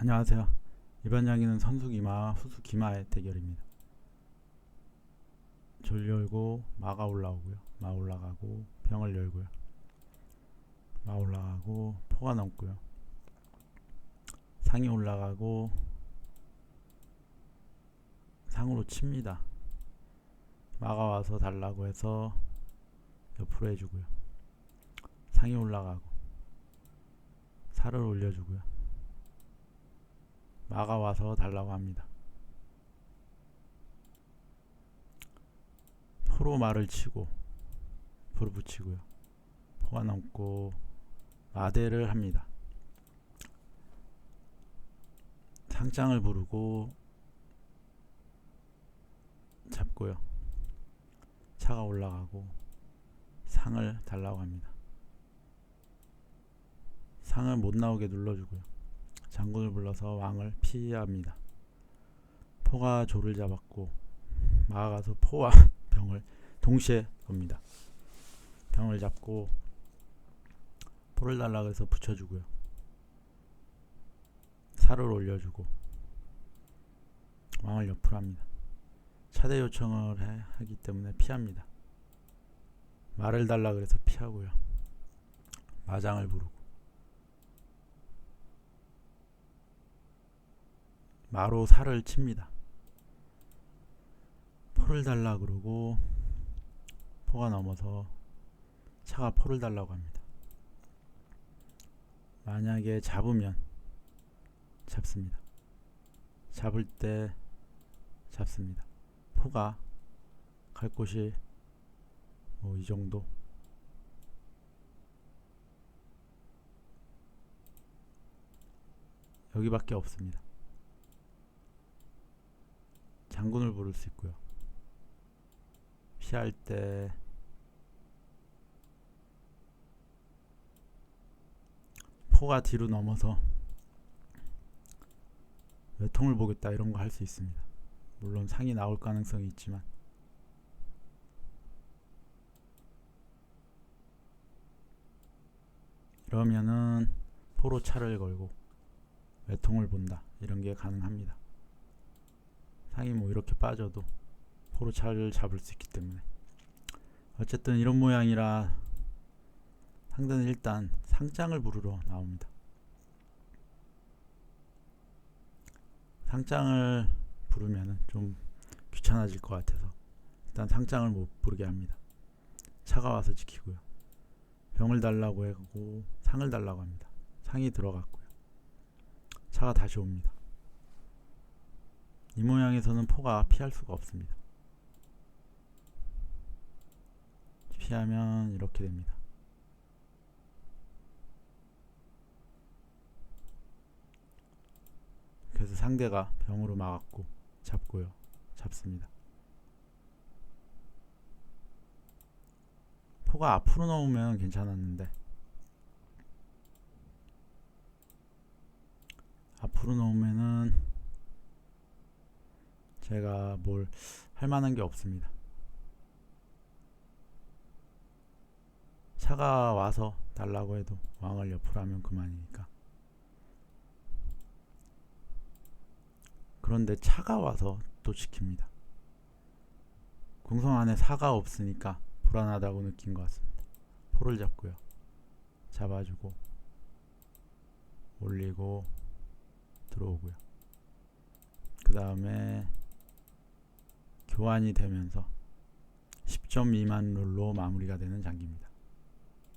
안녕하세요. 이번 이야기는 선수 기마와 후수 기마의 대결입니다. 졸 열고 마가 올라오고요. 마 올라가고 병을 열고요. 마 올라가고 포가 넘고요. 상이 올라가고 상으로 칩니다. 마가 와서 달라고 해서 옆으로 해주고요. 상이 올라가고 살을 올려주고요. 마가 와서 달라고 합니다. 포로 말을 치고 포를 붙이고요. 포가 넘고 마대를 합니다. 상장을 부르고 잡고요. 차가 올라가고 상을 달라고 합니다. 상을 못 나오게 눌러주고요. 장군을 불러서 왕을 피합니다. 포가 조를 잡았고 마가 가서 포와 병을 동시에 겁니다. 병을 잡고 포를 달라 그래서 붙여주고요. 살을 올려주고 왕을 옆으로 합니다. 차대 요청을 해- 하기 때문에 피합니다. 말을 달라 그래서 피하고요. 마장을 부르고 마로 살을 칩니다. 포를 달라 그러고 포가 넘어서 차가 포를 달라고 합니다. 만약에 잡으면 잡습니다. 잡을 때 잡습니다. 포가 갈 곳이 뭐 이 정도 여기밖에 없습니다. 장군을 부를 수 있고요. 피할 때 포가 뒤로 넘어서 외통을 보겠다 이런 거 할 수 있습니다. 물론 상이 나올 가능성이 있지만 이러면은 포로 차를 걸고 외통을 본다 이런 게 가능합니다. 상이 뭐 이렇게 빠져도 포로 차를 잡을 수 있기 때문에 어쨌든 이런 모양이라 상대는 일단 상장을 부르러 나옵니다. 상장을 부르면은 좀 귀찮아질 것 같아서 일단 상장을 못 부르게 합니다. 차가 와서 지키고요. 병을 달라고 하고 상을 달라고 합니다. 상이 들어갔고요. 차가 다시 옵니다. 이 모양에서는 포가 피할 수가 없습니다. 피하면 이렇게 됩니다. 그래서 상대가 병으로 막았고 잡고요. 잡습니다. 포가 앞으로 넣으면 괜찮았는데 앞으로 넣으면은 제가 뭘 할 만한 게 없습니다. 차가 와서 달라고 해도 왕을 옆으로 하면 그만이니까. 그런데 차가 와서 또 지킵니다. 궁성 안에 사가 없으니까 불안하다고 느낀 것 같습니다. 포를 잡고요. 잡아주고 올리고 들어오고요. 그 다음에 교환이 되면서 10점 미만 룰로 마무리가 되는 장기입니다.